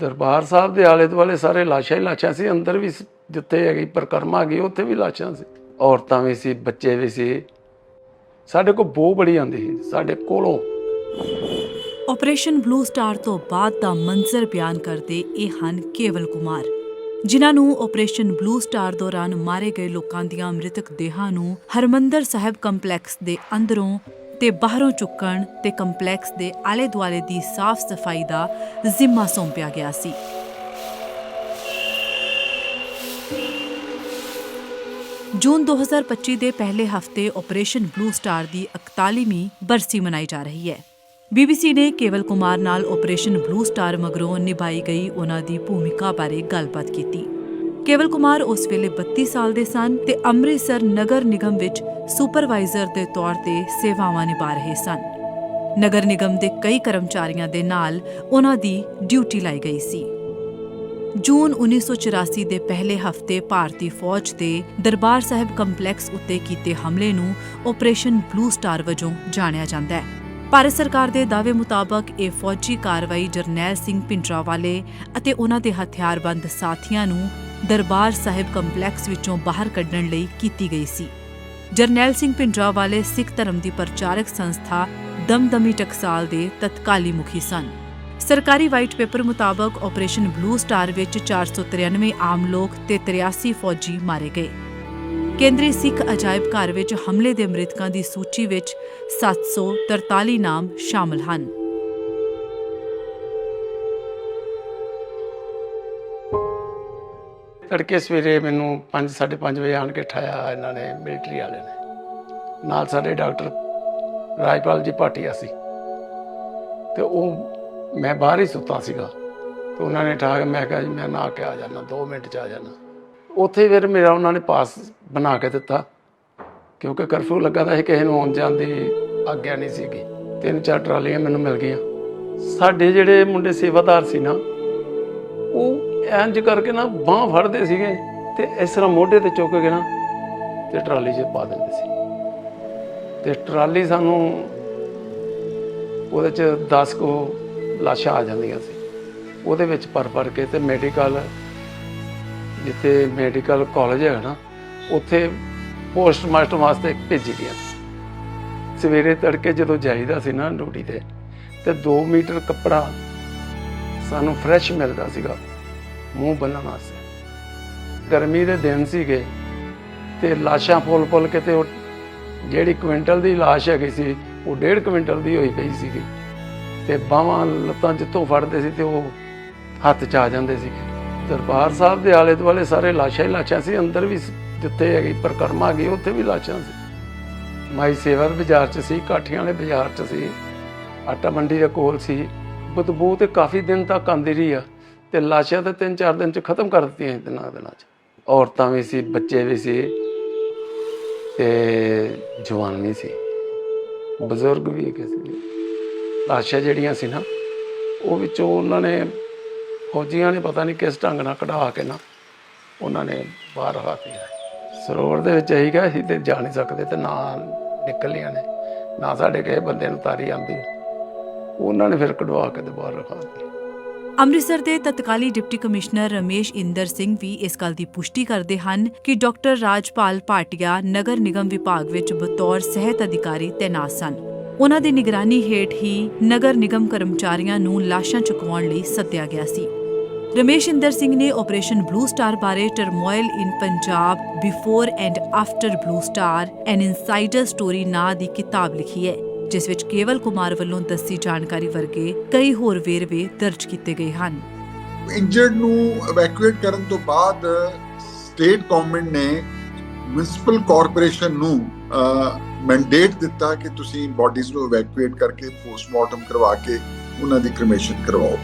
ਦਰਬਾਰ ਸਾਹਿਬ ਦੇ ਆਲੇ ਦੁਆਲੇ ਸਾਰੇ ਲਾਸ਼ਾਂ ਹੀ ਲਾਸ਼ਾਂ ਸੀ, ਅੰਦਰ ਵੀ ਜਿੱਥੇ ਹੈਗੀ, ਪਰਕਰਮਾ ਗਈ ਉੱਥੇ ਵੀ ਲਾਸ਼ਾਂ ਸੀ। ਔਰਤਾਂ ਵੀ ਸੀ, ਬੱਚੇ ਵੀ ਸੀ। ਸਾਡੇ ਕੋਲ ਬੋ ਬੜੀ ਆਉਂਦੀ ਸੀ, ਸਾਡੇ ਕੋਲੋਂ। ਆਪਰੇਸ਼ਨ ਬਲੂ ਸਟਾਰ ਤੋਂ ਬਾਅਦ ਦਾ ਮੰਜ਼ਰ ਬਿਆਨ ਕਰਦੇ ਇਹ ਹਨ ਕੇਵਲ ਕੁਮਾਰ। ਜਿਨ੍ਹਾਂ ਨੂੰ ਆਪਰੇਸ਼ਨ ਬਲੂ ਸਟਾਰ ਦੌਰਾਨ ਮਾਰੇ ਗਏ ਲੋਕਾਂ ਦੀਆਂ ਮ੍ਰਿਤਕ ਦੇਹਾਂ ਨੂੰ ਹਰਮੰਦਰ ਸਾਹਿਬ ਕੰਪਲੈਕਸ ਦੇ ਅੰਦਰੋਂ ਤੇ ਬਾਹਰੋਂ ਚੁੱਕਣ ਤੇ ਕੰਪਲੈਕਸ ਦੇ ਆਲੇ-ਦੁਆਲੇ ਦੀ ਸਾਫ਼ ਸਫ਼ਾਈ ਦਾ ਜ਼ਿੰਮਾ ਸੌਂਪਿਆ ਗਿਆ ਸੀ। ਜੂਨ 2025 ਦੇ ਪਹਿਲੇ ਹਫ਼ਤੇ ਆਪਰੇਸ਼ਨ ਬਲੂ ਸਟਾਰ ਦੀ 41ਵੀਂ ਬਰਸੀ ਮਨਾਈ ਜਾ ਰਹੀ ਹੈ। ਬੀਬੀਸੀ ਨੇ ਕੇਵਲ ਕੁਮਾਰ ਨਾਲ ਆਪਰੇਸ਼ਨ ਬਲੂ ਸਟਾਰ ਮਗਰੋਂ ਨਿਭਾਈ ਗਈ ਉਹਨਾਂ ਦੀ ਭੂਮਿਕਾ ਬਾਰੇ ਗੱਲਬਾਤ ਕੀਤੀ। ਕੇਵਲ ਕੁਮਾਰ ਉਸ ਵੇਲੇ 32 ਸਾਲ ਦੇ ਸਨ ਤੇ ਅੰਮ੍ਰਿਤਸਰ ਨਗਰ ਨਿਗਮ ਵਿੱਚ ਸੁਪਰਵਾਈਜ਼ਰ ਦੇ ਤੌਰ ਤੇ ਸੇਵਾਵਾਂ ਨਿਭਾ ਰਹੇ ਸਨ। ਨਗਰ ਨਿਗਮ ਦੇ ਕਈ ਕਰਮਚਾਰੀਆਂ ਦੇ ਨਾਲ ਉਹਨਾਂ ਦੀ ਡਿਊਟੀ ਲਾਈ ਗਈ ਸੀ। ਜੂਨ 1984 ਦੇ ਪਹਿਲੇ ਹਫ਼ਤੇ ਭਾਰਤੀ ਫੌਜ ਦੇ ਦਰਬਾਰ ਸਾਹਿਬ ਕੰਪਲੈਕਸ ਉੱਤੇ ਕੀਤੇ ਹਮਲੇ ਨੂੰ ਆਪਰੇਸ਼ਨ ਬਲੂ ਸਟਾਰ ਵਜੋਂ ਜਾਣਿਆ ਜਾਂਦਾ ਹੈ। ਭਾਰਤ ਸਰਕਾਰ ਦੇ ਦਾਅਵੇ ਮੁਤਾਬਕ ਇਹ ਫੌਜੀ ਕਾਰਵਾਈ ਜਰਨੈਲ ਸਿੰਘ ਪਿੰਡਰਾਵਾਲੇ ਅਤੇ ਉਹਨਾਂ ਦੇ ਹਥਿਆਰਬੰਦ ਸਾਥੀਆਂ ਨੂੰ ਦਰਬਾਰ ਸਾਹਿਬ ਕੰਪਲੈਕਸ ਵਿੱਚੋਂ ਬਾਹਰ ਕੱਢਣ ਲਈ ਕੀਤੀ ਗਈ ਸੀ। ਜਰਨੈਲ ਸਿੰਘ ਪਿੰਡਰਾਵਾਲੇ ਸਿੱਖ ਧਰਮ ਦੀ ਪ੍ਰਚਾਰਕ ਸੰਸਥਾ ਦਮਦਮੀ ਟਕਸਾਲ ਦੇ ਤਤਕਾਲੀ ਮੁਖੀ ਸਨ। ਸਰਕਾਰੀ ਵਾਈਟ ਪੇਪਰ ਮੁਤਾਬਕ ਆਪਰੇਸ਼ਨ ਬਲੂ ਸਟਾਰ ਵਿੱਚ 493 ਆਮ ਲੋਕ ਤੇ 83 ਫੌਜੀ ਮਾਰੇ ਗਏ। ਕੇਂਦਰੀ ਸਿੱਖ ਅਜਾਇਬ ਘਰ ਵਿੱਚ ਹਮਲੇ ਦੇ ਮ੍ਰਿਤਕਾਂ ਦੀ ਸੂਚੀ ਵਿੱਚ 743 ਨਾਮ ਸ਼ਾਮਲ ਹਨ। ਤੜਕੇ ਸਵੇਰੇ ਮੈਨੂੰ 5 5:30 ਵਜੇ ਆਣ ਕੇ ਠਾਇਆ ਇਹਨਾਂ ਨੇ ਮਿਲਟਰੀ ਵਾਲੇ ਨੇ। ਨਾਲ ਸਾਡੇ ਡਾਕਟਰ ਰਾਜਪਾਲ ਜੀ ਭਾਟੀਆ ਸੀ। ਤੇ ਉਹ ਮੈਂ ਬਾਹਰ ਹੀ ਸੁੱਤਾ ਸੀਗਾ। ਤੇ ਉਹਨਾਂ ਨੇ ਠਾ ਕੇ ਮੈਂ ਕਿਹਾ ਜੀ, ਮੈਂ ਨਾ ਕੇ ਆ ਜਾਣਾ 2 ਮਿੰਟ ਚ ਆ ਜਾਣਾ ਉੱਥੇ ਫਿਰ ਮੇਰਾ ਉਹਨਾਂ ਨੇ ਪਾਸ ਬਣਾ ਕੇ ਦਿੱਤਾ। ਕਿਉਂਕਿ ਕਰਫਿਊ ਲੱਗਾ ਤਾਂ ਇਹ ਕਿਸੇ ਨੂੰ ਆਉਣ ਜਾਣ ਦੀ ਆਗਿਆ ਨਹੀਂ ਸੀਗੀ। ਤਿੰਨ ਚਾਰ ਟਰਾਲੀਆਂ ਮੈਨੂੰ ਮਿਲ ਗਈਆਂ। ਸਾਡੇ ਜਿਹੜੇ ਮੁੰਡੇ ਸੇਵਾਦਾਰ ਸੀ ਨਾ ਉਹ ਇੰਜ ਕਰਕੇ ਨਾ ਬਾਹ ਫੜਦੇ ਸੀਗੇ ਤੇ ਇਸ ਤਰ੍ਹਾਂ ਮੋਢੇ ਤੇ ਚੁੱਕ ਕੇ ਨਾ ਤੇ ਟਰਾਲੀ 'ਚ ਪਾ ਦਿੰਦੇ ਸੀ। ਤੇ ਟਰਾਲੀ ਸਾਨੂੰ ਉਹਦੇ 'ਚ 10 ਕੋ ਲਾਸ਼ਾਂ ਆ ਜਾਂਦੀਆਂ ਸੀ। ਉਹਦੇ ਵਿੱਚ ਭਰ ਭਰ ਕੇ ਤੇ ਮੈਡੀਕਲ ਜਿੱਥੇ ਮੈਡੀਕਲ ਕਾਲਜ ਹੈ ਨਾ, ਉੱਥੇ ਪੋਸਟਮਾਸਟਰ ਵਾਸਤੇ ਭੇਜੀ ਗਿਆ ਸਵੇਰੇ ਤੜਕੇ ਜਦੋਂ ਜਾਈਦਾ ਸੀ ਨਾ ਡਿਊਟੀ ਤੇ ਤੇ 2 ਮੀਟਰ ਕੱਪੜਾ ਸਾਨੂੰ ਫਰੈਸ਼ ਮਿਲਦਾ ਸੀਗਾ, ਮੂੰਹ ਬੰਨਣ ਵਾਸਤੇ। ਗਰਮੀ ਦੇ ਦਿਨ ਸੀਗੇ ਤੇ ਲਾਸ਼ਾਂ ਫੁੱਲ ਫੁੱਲ ਕੇ ਤੇ ਉਹ ਜਿਹੜੀ ਕੁਇੰਟਲ ਦੀ ਲਾਸ਼ ਹੈਗੀ ਸੀ, ਉਹ ਡੇਢ ਕੁਇੰਟਲ ਦੀ ਹੋਈ ਪਈ ਸੀਗੀ। ਤੇ ਬਾਹਾਂ ਲੱਤਾਂ ਜਿੱਥੋਂ ਫੜਦੇ ਸੀ ਤੇ ਉਹ ਹੱਥ 'ਚ ਆ ਜਾਂਦੇ ਸੀਗੇ। ਦਰਬਾਰ ਸਾਹਿਬ ਦੇ ਆਲੇ ਦੁਆਲੇ ਸਾਰੇ ਲਾਸ਼ਾਂ ਹੀ ਲਾਸ਼ਾਂ ਸੀ, ਅੰਦਰ ਵੀ ਜਿੱਥੇ ਹੈਗੀ ਪਰਕਰਮਾ ਗਈ ਉੱਥੇ ਵੀ ਲਾਸ਼ਾਂ ਸੀ। ਮਾਈ ਸੇਵਾ ਦੇ ਬਾਜ਼ਾਰ 'ਚ ਸੀ, ਕਾਠੀਆਂ ਵਾਲੇ ਬਾਜ਼ਾਰ 'ਚ ਸੀ, ਆਟਾ ਮੰਡੀ ਦੇ ਕੋਲ ਸੀ ਬਦਬੂ ਤੇ ਕਾਫੀ ਦਿਨ ਤੱਕ ਆਂਦੀ ਰਹੀ ਆ। ਤੇ ਲਾਸ਼ਾਂ ਤਾਂ ਤਿੰਨ ਚਾਰ ਦਿਨ 'ਚ ਖਤਮ ਕਰ ਦਿੱਤੀਆਂ ਸੀ ਦਿਨਾਂ ਦਿਨਾਂ 'ਚ। ਔਰਤਾਂ ਵੀ ਸੀ, ਬੱਚੇ ਵੀ ਸੀ ਤੇ ਜਵਾਨ ਵੀ ਸੀ। ਬਜ਼ੁਰਗ ਵੀ ਕਿਸੇ ਸੀ। ਲਾਸ਼ਾਂ ਜਿਹੜੀਆਂ ਸੀ ਨਾ, ਉਹ ਵਿੱਚੋਂ ਉਹਨਾਂ ਨੇ ਫੌਜੀਆਂ ਨੇ ਪਤਾ ਨਹੀਂ ਕਿਸ ਢੰਗ ਨਾਲ ਕਢਾ ਕੇ ਨਾ ਉਹਨਾਂ ਨੇ ਬਾਹਰ ਹਾਤੀਆਂ ਸਰੋਵਰ ਦੇ ਵਿੱਚ ਇਹੀ ਗਏ ਸੀ ਤੇ ਜਾ ਨਹੀਂ ਸਕਦੇ ਤੇ ਨਾ ਨਿਕਲੀਆਂ ਨੇ, ਨਾ ਸਾਡੇ ਕਿਸੇ ਬੰਦੇ ਨੂੰ ਤਾਰੀ ਆਂਦੀ ਉਹਨਾਂ ਨੇ ਫਿਰ ਕਢਵਾ ਕੇ ਤੇ ਰਖਾ ਦਿੱਤੀ। ਅੰਮ੍ਰਿਤਸਰ ਦੇ ਤਤਕਾਲੀ ਡਿਪਟੀ ਕਮਿਸ਼ਨਰ ਰਮੇਸ਼ ਇੰਦਰ ਸਿੰਘ ਵੀ ਇਸ ਗੱਲ ਦੀ ਪੁਸ਼ਟੀ ਕਰਦੇ ਹਨ ਕਿ ਡਾਕਟਰ ਰਾਜਪਾਲ ਭਾਟਿਆ ਨਗਰ ਨਿਗਮ ਵਿਭਾਗ ਵਿੱਚ ਬਤੌਰ ਸਿਹਤ ਅਧਿਕਾਰੀ ਤੈਨਾਤ ਸਨ। ਉਹਨਾਂ ਦੀ ਨਿਗਰਾਨੀ ਹੇਠ ਹੀ ਨਗਰ ਨਿਗਮ ਕਰਮਚਾਰੀਆਂ ਨੂੰ ਲਾਸ਼ਾਂ ਚੁਕਵਾਉਣ ਲਈ ਸੱਦਿਆ ਗਿਆ ਸੀ। ਰਮੇਸ਼ ਇੰਦਰ ਸਿੰਘ ਨੇ ਆਪਰੇਸ਼ਨ ਬਲੂ ਸਟਾਰ ਬਾਰੇ turmoil in Punjab before and after blue star an insider story ਨਾਂ ਦੀ ਕਿਤਾਬ ਲਿਖੀ ਹੈ। ਜਿਸ ਵਿੱਚ ਕੇਵਲ ਕੁਮਾਰ ਵੱਲੋਂ ਦੱਸੀ ਜਾਣਕਾਰੀ ਵਰਗੇ ਕਈ ਹੋਰ ਵੇਰਵੇ ਦਰਜ ਕੀਤੇ ਗਏ ਹਨ। ਇੰਜਰਡ ਨੂੰ ਇਵੈਕੂਏਟ ਕਰਨ ਤੋਂ ਬਾਅਦ ਸਟੇਟ ਗਵਰਨਮੈਂਟ ਨੇ ਮਿਊਨਿਸਪਲ ਕਾਰਪੋਰੇਸ਼ਨ ਨੂੰ ਮੈਂਡੇਟ ਦਿੱਤਾ ਕਿ ਤੁਸੀਂ ਬਾਡੀਜ਼ ਨੂੰ ਇਵੈਕੂਏਟ ਕਰਕੇ ਪੋਸਟਮਾਰਟਮ ਕਰਵਾ ਕੇ ਉਹਨਾਂ ਦੀ ਕ੍ਰਿਮੇਸ਼ਨ ਕਰਵਾਓ।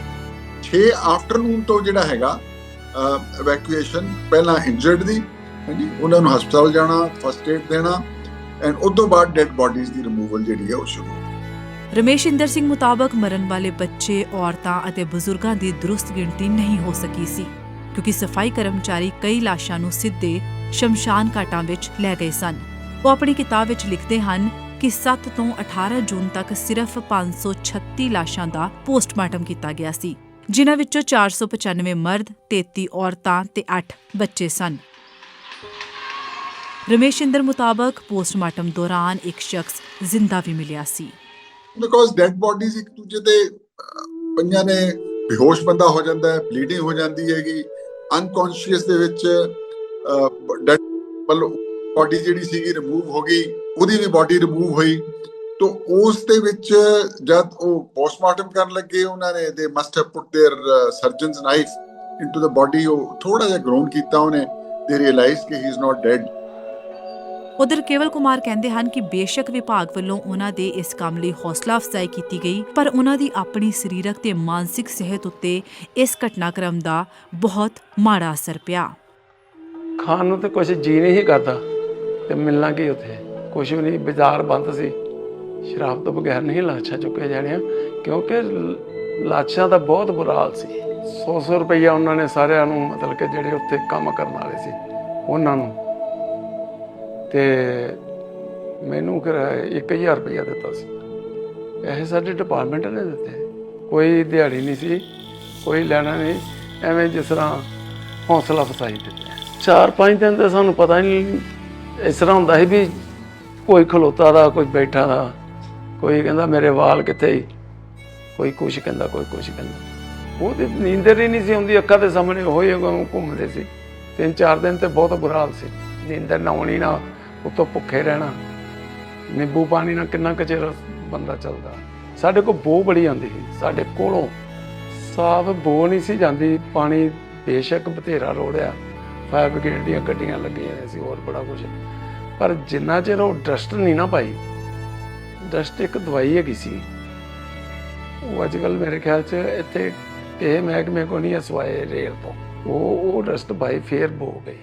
6 ਆਫਟਰਨੂਨ ਤੋਂ ਜਿਹੜਾ ਹੈਗਾ ਇਵੈਕੂਏਸ਼ਨ ਪਹਿਲਾਂ ਇੰਜਰਡ ਦੀ, ਹਾਂਜੀ, ਉਹਨਾਂ ਨੂੰ ਹਸਪਤਾਲ ਜਾਣਾ ਫਸਟ ਏਡ ਦੇਣਾ ਐਂਡ ਉਸ ਤੋਂ ਬਾਅਦ ਡੈਡ ਬਾਡੀਜ਼ ਦੀ ਰਿਮੂਵਲ ਜਿਹੜੀ ਹੈ ਉਹ ਸ਼ੁਰੂ ਰਮੇਸ਼ ਇੰਦਰ ਸਿੰਘ ਮੁਤਾਬਕ ਮਰਨ ਵਾਲੇ ਬੱਚੇ, ਔਰਤਾਂ ਅਤੇ ਬਜ਼ੁਰਗਾਂ ਦੀ ਦਰੁਸਤ ਗਿਣਤੀ ਨਹੀਂ ਹੋ ਸਕੀ ਸੀ ਕਿਉਂਕਿ ਸਫ਼ਾਈ ਕਰਮਚਾਰੀ ਕਈ ਲਾਸ਼ਾਂ ਨੂੰ ਸਿੱਧੇ ਸ਼ਮਸ਼ਾਨ ਘਾਟਾਂ ਵਿੱਚ ਲੈ ਗਏ ਸਨ। ਉਹ ਆਪਣੀ ਕਿਤਾਬ ਵਿੱਚ ਲਿਖਦੇ ਹਨ ਕਿ 7 ਤੋਂ 18 ਜੂਨ ਤੱਕ ਸਿਰਫ 536 ਲਾਸ਼ਾਂ ਦਾ ਪੋਸਟਮਾਰਟਮ ਕੀਤਾ ਗਿਆ ਸੀ ਜਿਨ੍ਹਾਂ ਵਿੱਚੋਂ 495 ਮਰਦ 33 ਔਰਤਾਂ ਤੇ 8 ਬੱਚੇ ਸਨ ਰਮੇਸ਼ਿੰਦਰ ਮੁਤਾਬਕ ਪੋਸਟਮਾਰਟਮ ਦੌਰਾਨ ਇੱਕ ਸ਼ਖਸ ਜ਼ਿੰਦਾ ਵੀ ਮਿਲਿਆ ਸੀ ਬਿਕੋਜ਼ ਡੈਡ ਬਾਡੀਜ਼ ਇੱਕ ਦੂਜੇ ਦੇ ਅਹ, ਪਈਆਂ ਨੇ ਬੇਹੋਸ਼ ਬੰਦਾ ਹੋ ਜਾਂਦਾ ਹੈ ਬਲੀਡਿੰਗ ਹੋ ਜਾਂਦੀ ਹੈਗੀ ਅਨਕੌਂਸ਼ੀਅਸ ਦੇ ਵਿੱਚ ਡੈਡ ਮਤਲਬ ਬਾਡੀ ਜਿਹੜੀ ਸੀਗੀ ਰਿਮੂਵ ਹੋ ਗਈ ਉਹਦੀ ਵੀ ਬਾਡੀ ਰਿਮੂਵ ਹੋਈ ਤੋ ਉਸ ਦੇ ਵਿੱਚ ਜਦ ਉਹ ਪੋਸਟਮਾਰਟਮ ਕਰਨ ਲੱਗੇ ਉਹਨਾਂ ਨੇ ਦੇ must have put their surgeons knife into the body ਉਹ ਥੋੜਾ ਜਿਹਾ ਗਰਾਊਂਡ ਕੀਤਾ ਉਹਨੇ ਦੇ ਰਿਅਲਾਈਜ਼ ਕਿ ਹੀ ਇਜ਼ ਨਾਟ ਡੈਡ ਉਧਰ ਕੇਵਲ ਕੁਮਾਰ ਕਹਿੰਦੇ ਹਨ ਕਿ ਬੇਸ਼ੱਕ ਵਿਭਾਗ ਵੱਲੋਂ ਉਹਨਾਂ ਦੇ ਇਸ ਕੰਮ ਲਈ ਹੌਸਲਾ ਅਫਜ਼ਾਈ ਕੀਤੀ ਗਈ, ਪਰ ਉਹਨਾਂ ਦੀ ਆਪਣੀ ਸਰੀਰਕ ਤੇ ਮਾਨਸਿਕ ਸਿਹਤ ਉੱਤੇ ਇਸ ਘਟਨਾਕ੍ਰਮ ਦਾ ਬਹੁਤ ਮਾੜਾ ਅਸਰ ਪਿਆ। ਖਾਣ ਨੂੰ ਤੇ ਕੁਝ ਜੀ ਨਹੀਂ ਸੀ ਕਰਦਾ ਤੇ ਮਿਲਣਾ ਕੀ ਉੱਥੇ? ਕੁਝ ਵੀ ਨਹੀਂ, ਬਾਜ਼ਾਰ ਬੰਦ ਸੀ। ਸ਼ਰਾਬ ਤੋਂ ਬਗੈਰ ਨਹੀਂ ਲਾਸ਼ਾਂ ਚੁੱਕੇ ਜਾਣੀਆਂ, ਕਿਉਂਕਿ ਲਾਸ਼ਾਂ ਦਾ ਬਹੁਤ ਬੁਰਾ ਹਾਲ ਸੀ। 100-100 ਰੁਪਈਆ ਉਹਨਾਂ ਨੇ ਸਾਰਿਆਂ ਨੂੰ, ਮਤਲਬ ਕਿ ਜਿਹੜੇ ਉੱਥੇ ਕੰਮ ਕਰਨ ਵਾਲੇ ਸੀ, ਉਹਨਾਂ ਨੂੰ। ਤੇ ਮੈਨੂੰ ਫਿਰ 1000 ਰੁਪਈਆ ਦਿੱਤਾ ਸੀ। ਇਹ ਸਾਡੇ ਡਿਪਾਰਟਮੈਂਟ ਨੇ ਦਿੱਤੇ। ਕੋਈ ਦਿਹਾੜੀ ਨਹੀਂ ਸੀ, ਕੋਈ ਲੈਣਾ ਨਹੀਂ। ਐਵੇਂ ਜਿਸ ਤਰ੍ਹਾਂ ਹੌਸਲਾ ਫਸਾਈ ਦਿੱਤਾ। ਚਾਰ ਪੰਜ ਦਿਨ ਤੇ ਸਾਨੂੰ ਪਤਾ ਹੀ ਨਹੀਂ, ਇਸ ਤਰ੍ਹਾਂ ਹੁੰਦਾ ਸੀ ਵੀ ਕੋਈ ਖਲੋਤਾ ਦਾ, ਕੋਈ ਬੈਠਾ ਦਾ, ਕੋਈ ਕਹਿੰਦਾ ਮੇਰੇ ਵਾਲ ਕਿੱਥੇ ਈ? ਕੋਈ ਕੁਛ ਕਹਿੰਦਾ, ਕੋਈ ਕੁਛ ਕਹਿੰਦਾ। ਉਹ ਤੇ ਨੀਂਦਰ ਹੀ ਨਹੀਂ ਸੀ ਹੁੰਦੀ ਅੱਖਾਂ ਦੇ ਸਾਹਮਣੇ ਉਹ ਹੀ ਵਾਂਗੂ ਘੁੰਮਦੇ ਸੀ। ਤਿੰਨ ਚਾਰ ਦਿਨ ਤੇ ਬਹੁਤ ਬੁਰਾ ਹਾਲ ਸੀ। ਨੀਂਦਰ ਨਾ ਆਉਣੀ ਨਾ ਉੱਤੋਂ ਭੁੱਖੇ ਰਹਿਣਾ। ਨਿੰਬੂ ਪਾਣੀ ਨਾਲ ਕਿੰਨਾ ਕੁ ਚਿਰ ਬੰਦਾ ਚੱਲਦਾ। ਸਾਡੇ ਕੋਲ ਬੋ ਬੜੀ ਆਉਂਦੀ ਸੀ। ਸਾਡੇ ਕੋਲੋਂ ਸਾਫ਼ ਬੋ ਨਹੀਂ ਸੀ ਜਾਂਦੀ। ਪਾਣੀ ਬੇਸ਼ੱਕ ਬਥੇਰਾ ਰੋੜਿਆ। ਫਾਇਰ ਬ੍ਰਿਗੇਡ ਦੀਆਂ ਗੱਡੀਆਂ ਲੱਗੀਆਂ ਸੀ, ਹੋਰ ਬੜਾ ਕੁਝ ਪਰ ਜਿੰਨਾ ਚਿਰ ਉਹ ਡਸਟ ਨਹੀਂ ਨਾ ਪਾਈ, ਡਸਟ ਇੱਕ ਦਵਾਈ ਹੈਗੀ ਸੀ। ਉਹ ਅੱਜ ਕੱਲ ਮੇਰੇ ਖਿਆਲ 'ਚ ਇੱਥੇ ਕਿਸੇ ਮਹਿਕਮੇ ਕੋ ਨਹੀਂ ਹੈ ਸਵਾਏ ਰੇਲ ਤੋਂ। ਉਹ ਉਹ ਡਸਟ ਪਾਈ, ਫੇਰ ਬੋ ਗਈ।